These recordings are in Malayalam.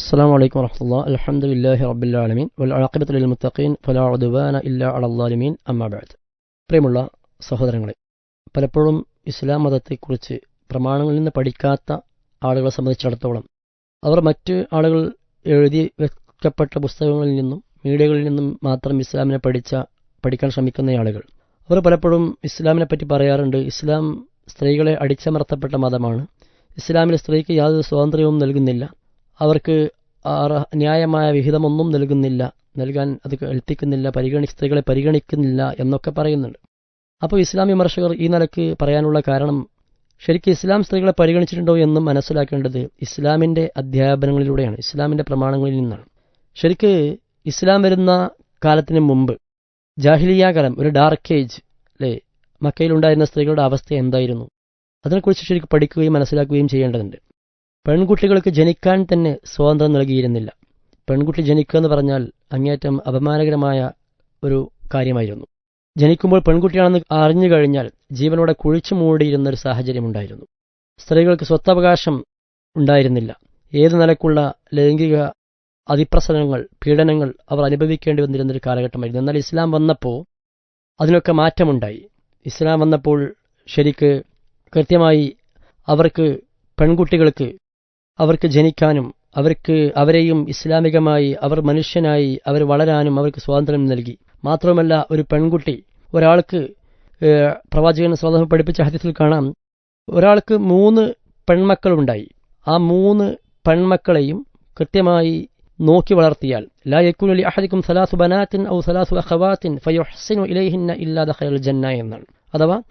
السلام عليكم ورحمة الله الحمد لله رب العالمين والعاقبة للمتقين فلا عدوان إلا على الظالمين أما بعد പ്രിയമുള്ള സഹോദരങ്ങളെ പലപ്പോഴും ഇസ്ലാം മതത്തെക്കുറിച്ച് പ്രമാണങ്ങളിൽ നിന്ന് പഠിക്കാത്ത ആളുകളെ സംബന്ധിച്ചിടത്തോളം അവർ മറ്റ് ആളുകൾ എഴുതി വെക്കപ്പെട്ട പുസ്തകങ്ങളിൽ നിന്നും മീഡിയകളിൽ നിന്നും മാത്രം ഇസ്ലാമിനെ പഠിച്ച പഠിക്കാൻ ശ്രമിക്കുന്ന ആളുകൾ അവർ പലപ്പോഴും ഇസ്ലാമിനെ പറ്റി പറയാറുണ്ട് ഇസ്ലാം സ്ത്രീകളെ അടിച്ചമർത്തപ്പെട്ട മതമാണ് ഇസ്ലാമിൽ സ്ത്രീക്ക് യാതൊരു സ്വാതന്ത്ര്യവും നൽകുന്നില്ല അവർക്ക് ന്യായമായ വിഹിതമൊന്നും നൽകുന്നില്ല. നൽകാൻ അത് എൽപ്പിക്കുന്നില്ല പരിഗണി സ്ത്രീകളെ പരിഗണിക്കുന്നില്ല എന്നൊക്കെ പറയുന്നുണ്ട്. അപ്പോൾ ഇസ്ലാം വിമർശകർ ഈ നിലയ്ക്ക് പറയാനുള്ള കാരണം ശരിക്കും ഇസ്ലാം സ്ത്രീകളെ പരിഗണിച്ചിട്ടുണ്ടോ എന്നും മനസ്സിലാക്കേണ്ടത് ഇസ്ലാമിന്റെ അധ്യാപനങ്ങളിലൂടെയാണ് ഇസ്ലാമിന്റെ പ്രമാണങ്ങളിൽ നിന്നാണ്. ശരിക്ക് ഇസ്ലാം വരുന്ന കാലത്തിന് മുമ്പ് ജാഹിലിയ കാലം ഒരു ഡാർക്ക് ഏജ് അല്ലേ മക്കയിലുണ്ടായിരുന്ന സ്ത്രീകളുടെ അവസ്ഥ എന്തായിരുന്നു? അതിനെക്കുറിച്ച് ശരിക്കും പഠിക്കുകയും മനസ്സിലാക്കുകയും ചെയ്യേണ്ടതുണ്ട്. പെൺകുട്ടികൾക്ക് ജനിക്കാൻ തന്നെ സ്വാതന്ത്ര്യം നൽകിയിരുന്നില്ല. പെൺകുട്ടി ജനിക്കുക എന്ന് പറഞ്ഞാൽ അങ്ങേറ്റം അപമാനകരമായ ഒരു കാര്യമായിരുന്നു. ജനിക്കുമ്പോൾ പെൺകുട്ടിയാണെന്ന് അറിഞ്ഞു കഴിഞ്ഞാൽ ജീവനോടെ കുഴിച്ചു മൂടിയിരുന്ന ഒരു സാഹചര്യമുണ്ടായിരുന്നു സ്ത്രീകൾക്ക് സ്വത്തവകാശം ഉണ്ടായിരുന്നില്ല. ഏതു നിലക്കുള്ള ലൈംഗിക അതിപ്രസരങ്ങൾ പീഡനങ്ങൾ അവർ അനുഭവിക്കേണ്ടി വന്നിരുന്ന ഒരു കാലഘട്ടമായിരുന്നു. എന്നാൽ ഇസ്ലാം വന്നപ്പോൾ അതിനൊക്കെ മാറ്റമുണ്ടായി. ഇസ്ലാം വന്നപ്പോൾ ശരിക്ക് കൃത്യമായി അവർക്ക് പെൺകുട്ടികൾക്ക് അവർക്ക് ജനിക്കാനും അവർക്ക് അവരെയും ഇസ്ലാമികമായി അവർ മനുഷ്യനായി അവർ വളരാനും അവർക്ക് സ്വാതന്ത്ര്യം നൽകി. മാത്രമല്ല ഒരു പെൺകുട്ടി ഒരാൾക്ക് പ്രവാചകൻ സ്വാതന്ത്ര്യം പഠിപ്പിച്ച ഹദ്യത്തിൽ കാണാം. ഒരാൾക്ക് മൂന്ന് പെൺമക്കളുണ്ടായി. ആ മൂന്ന് പെൺമക്കളെയും കൃത്യമായി നോക്കി വളർത്തിയാൽ ലാ അഹദിക്കും സലാസു ബനാത്തിൻ ഔ സലാസു അഖവാത്തിൻ ഫയുഹ്സിനു ഇലൈഹിന്ന ഇല്ലാ ജന്ന എന്നാണ്. അഥവാ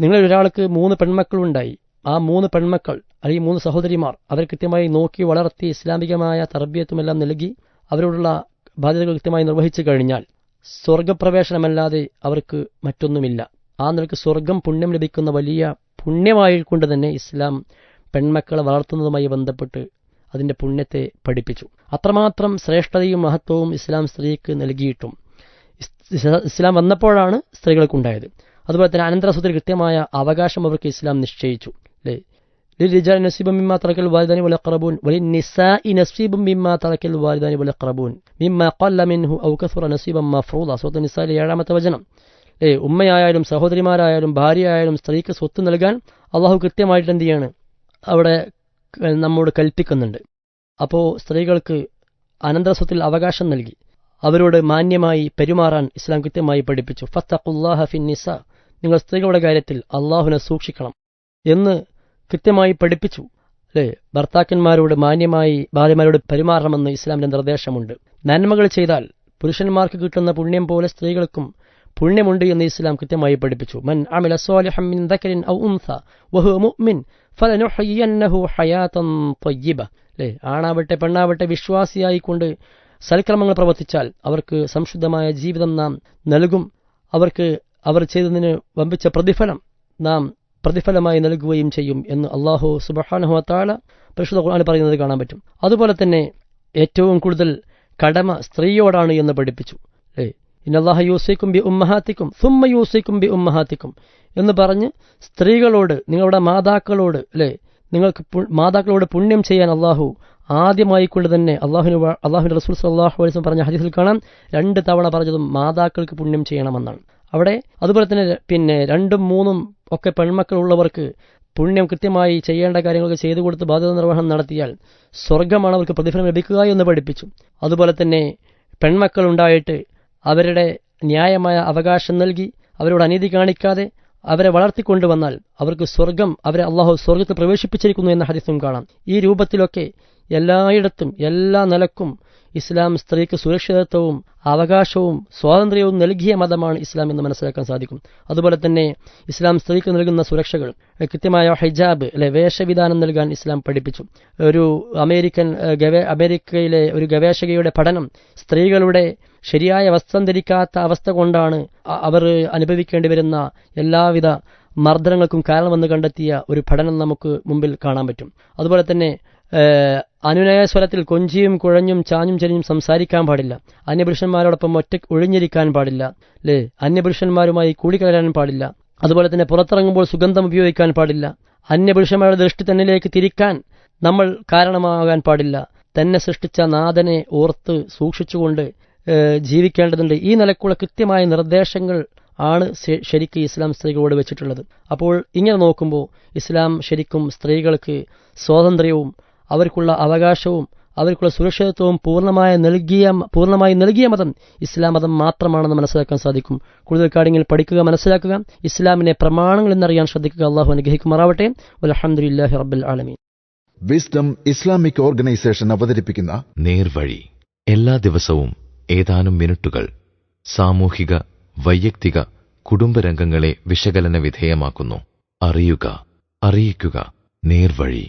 നിങ്ങളൊരാൾക്ക് മൂന്ന് പെൺമക്കളുണ്ടായി. ആ മൂന്ന് പെൺമക്കൾ അല്ലെങ്കിൽ മൂന്ന് സഹോദരിമാർ അവർ കൃത്യമായി നോക്കി വളർത്തി ഇസ്ലാമികമായ തർബിയത്തുമെല്ലാം നൽകി അവരോടുള്ള ബാധ്യതകൾ കൃത്യമായി നിർവഹിച്ചു കഴിഞ്ഞാൽ സ്വർഗപ്രവേശനമല്ലാതെ അവർക്ക് മറ്റൊന്നുമില്ല. ആ നിലയ്ക്ക് സ്വർഗം പുണ്യം ലഭിക്കുന്ന വലിയ പുണ്യമായിക്കൊണ്ട് തന്നെ ഇസ്ലാം പെൺമക്കളെ വളർത്തുന്നതുമായി ബന്ധപ്പെട്ട് അതിന്റെ പുണ്യത്തെ പഠിപ്പിച്ചു. അത്രമാത്രം ശ്രേഷ്ഠതയും മഹത്വവും ഇസ്ലാം സ്ത്രീക്ക് നൽകിയിട്ടും ഇസ്ലാം വന്നപ്പോഴാണ് സ്ത്രീകൾക്കുണ്ടായത്. അതുപോലെ തന്നെ അനന്തരസ്വത്തിൽ കൃത്യമായ അവകാശം അവർക്ക് ഇസ്ലാം നിശ്ചയിച്ചു. അല്ലേ للرجال نصيب مما ترك الوالدان والأقربون وللنساء نصيب مما ترك الوالدان والأقربون مما قل منه أو كثر نصيبا مفروضا സൂറത്ത് നിസായിലെ ഏഴാമത്തെ വചനം ഏ ഉമ്മയായാലും സഹോദരിമാരായാലും ഭാര്യയായാലും സ്ത്രീക്ക് സ്വത്ത് നൽകാൻ അള്ളാഹു കൃത്യമായിട്ട് എന്ത് ചെയ്യാണ് അവിടെ ക- നമ്മോട് കൽപ്പിക്കുന്നുണ്ട് അപ്പോൾ സ്ത്രീകൾക്ക് അനന്തരസ്വത്തിൽ അവകാശം നൽകി അവരോട് മാന്യമായി പെരുമാറാൻ ഇസ്ലാം കൃത്യമായി പഠിപ്പിച്ചു ഫത്തഖുല്ലാഹ ഫിൻ നിസ നിങ്ങൾ സ്ത്രീകളുടെ കാര്യത്തിൽ അള്ളാഹുവിനെ സൂക്ഷിക്കണം എന്ന് കൃത്യമായി പഠിപ്പിച്ചു. അല്ലേ ഭർത്താക്കന്മാരോട് മാന്യമായി ഭാര്യമാരോട് പെരുമാറണമെന്ന് ഇസ്ലാമിന്റെ നിർദ്ദേശമുണ്ട്. നന്മകൾ ചെയ്താൽ പുരുഷന്മാർക്ക് കിട്ടുന്ന പുണ്യം പോലെ സ്ത്രീകൾക്കും പുണ്യമുണ്ട് എന്ന് ഇസ്ലാം കൃത്യമായി പഠിപ്പിച്ചു. മൻ മിൻ ദക്കരിൻ ഔ മുഅ്മിൻ ഹയാതൻ ത്വയ്യിബ ആണാവട്ടെ പെണ്ണാവട്ടെ വിശ്വാസിയായിക്കൊണ്ട് സൽക്രമങ്ങൾ പ്രവർത്തിച്ചാൽ അവർക്ക് സംശുദ്ധമായ ജീവിതം നാം നൽകും. അവർക്ക് അവർ ചെയ്തതിന് വമ്പിച്ച പ്രതിഫലം നാം പ്രതിഫലമായി നൽകുകയും ചെയ്യും എന്ന് അള്ളാഹു സുബഹാനഹു താല പരിശുദ്ധ ഖുർആാനിൽ പറയുന്നത് കാണാൻ പറ്റും. അതുപോലെ തന്നെ ഏറ്റവും കൂടുതൽ കടമ സ്ത്രീയോടാണ് എന്ന് പഠിപ്പിച്ചു. അല്ലേ ഇന്നല്ലാഹ യൂസൈക്കും ബി ഉമ്മഹാത്തിക്കും സുമ്മ യൂസൈക്കും ബി ഉമ്മഹാത്തിക്കും എന്ന് പറഞ്ഞ് സ്ത്രീകളോട് നിങ്ങളുടെ മാതാക്കളോട് അല്ലേ നിങ്ങൾക്ക് മാതാക്കളോട് പുണ്യം ചെയ്യാൻ അള്ളാഹു ആദ്യമായിക്കൊണ്ട് തന്നെ അള്ളാഹുവിന് അള്ളാഹുവിന്റെ റസൂൽ സല്ലാഹു അലൈസ് പറഞ്ഞ ഹദീസിൽ കാണാം രണ്ട് തവണ പറഞ്ഞതും മാതാക്കൾക്ക് പുണ്യം ചെയ്യണമെന്നാണ്. അവിടെ അതുപോലെ തന്നെ പിന്നെ രണ്ടും മൂന്നും ഒക്കെ പെൺമക്കളുള്ളവർക്ക് പുണ്യം കൃത്യമായി ചെയ്യേണ്ട കാര്യങ്ങളൊക്കെ ചെയ്തു കൊടുത്ത് ബാധ്യത നിർവഹണം നടത്തിയാൽ സ്വർഗമാണ് അവർക്ക് പ്രതിഫലം ലഭിക്കുക എന്ന് പഠിപ്പിച്ചു. അതുപോലെ തന്നെ പെൺമക്കൾ ഉണ്ടായിട്ട് അവരുടെ ന്യായമായ അവകാശം നൽകി അവരോട് അനീതി കാണിക്കാതെ അവരെ വളർത്തിക്കൊണ്ടുവന്നാൽ അവർക്ക് സ്വർഗം അവരെ അള്ളാഹു സ്വർഗത്തിൽ പ്രവേശിപ്പിച്ചിരിക്കുന്നു എന്ന ഹരിസും കാണാം. ഈ രൂപത്തിലൊക്കെ എല്ലായിടത്തും എല്ലാ നിലക്കും ഇസ്ലാം സ്ത്രീക്ക് സുരക്ഷിതത്വവും അവകാശവും സ്വാതന്ത്ര്യവും നൽകിയ മതമാണ് ഇസ്ലാം എന്ന് മനസ്സിലാക്കാൻ സാധിക്കും. അതുപോലെ തന്നെ ഇസ്ലാം സ്ത്രീക്ക് നൽകുന്ന സുരക്ഷകൾ കൃത്യമായ ഹിജാബ് അല്ലെ വേഷവിധാനം നൽകാൻ ഇസ്ലാം പഠിപ്പിച്ചു. ഒരു അമേരിക്കൻ അമേരിക്കയിലെ ഒരു ഗവേഷകയുടെ പഠനം സ്ത്രീകളുടെ ശരിയായ വസ്ത്രം ധരിക്കാത്ത അവസ്ഥ കൊണ്ടാണ് അവർ അനുഭവിക്കേണ്ടി വരുന്ന എല്ലാവിധ മർദ്ദനങ്ങൾക്കും കാരണമെന്ന് കണ്ടെത്തിയ ഒരു പഠനം നമുക്ക് മുമ്പിൽ കാണാൻ പറ്റും. അതുപോലെ തന്നെ ഏഹ്, അനുനയ സ്വരത്തിൽ കൊഞ്ചിയും കുഴഞ്ഞും ചാഞ്ഞും ചെരിഞ്ഞും സംസാരിക്കാൻ പാടില്ല. അന്യപുരുഷന്മാരോടൊപ്പം ഒറ്റ ഒഴിഞ്ഞിരിക്കാൻ പാടില്ല. അല്ലേ അന്യപുരുഷന്മാരുമായി കൂടിക്കലരാൻ പാടില്ല. അതുപോലെ തന്നെ പുറത്തിറങ്ങുമ്പോൾ സുഗന്ധം ഉപയോഗിക്കാൻ പാടില്ല. അന്യപുരുഷന്മാരുടെ ദൃഷ്ടി തന്നിലേക്ക് തിരിക്കാൻ നമ്മൾ കാരണമാകാൻ പാടില്ല. തന്നെ സൃഷ്ടിച്ച നാഥനെ ഓർത്ത് സൂക്ഷിച്ചുകൊണ്ട് ജീവിക്കേണ്ടതുണ്ട്. ഈ നിലക്കുള്ള കൃത്യമായ നിർദ്ദേശങ്ങൾ ആണ് ശരിക്ക് ഇസ്ലാം സ്ത്രീകളോട് വെച്ചിട്ടുള്ളത്. അപ്പോൾ ഇങ്ങനെ നോക്കുമ്പോൾ ഇസ്ലാം ശരിക്കും സ്ത്രീകൾക്ക് സ്വാതന്ത്ര്യവും അവർക്കുള്ള അവകാശവും അവർക്കുള്ള സുരക്ഷിതത്വവും പൂർണമായ നൽകിയ പൂർണമായി നൽകിയ മതം ഇസ്ലാം മതം മാത്രമാണെന്ന് മനസ്സിലാക്കാൻ സാധിക്കും. കൂടുതൽ കാര്യങ്ങൾ പഠിക്കുക മനസ്സിലാക്കുക. ഇസ്ലാമിനെ പ്രമാണങ്ങൾ എന്നറിയാൻ ശ്രദ്ധിക്കുക. അള്ളാഹു അനുഗ്രഹിക്കുമാറാവട്ടെ. അലഹമുല്ലാഹി റബ്ബിൽ ആലമീൻ. വിസ്ഡം ഇസ്ലാമിക് ഓർഗനൈസേഷൻ അവതരിപ്പിക്കുന്ന നേർവഴി. എല്ലാ ദിവസവും ഏതാനും മിനിറ്റുകൾ സാമൂഹിക വൈയക്തിക കുടുംബരംഗങ്ങളെ വിശകലന വിധേയമാക്കുന്നു. അറിയുക അറിയിക്കുക. നേർവഴി.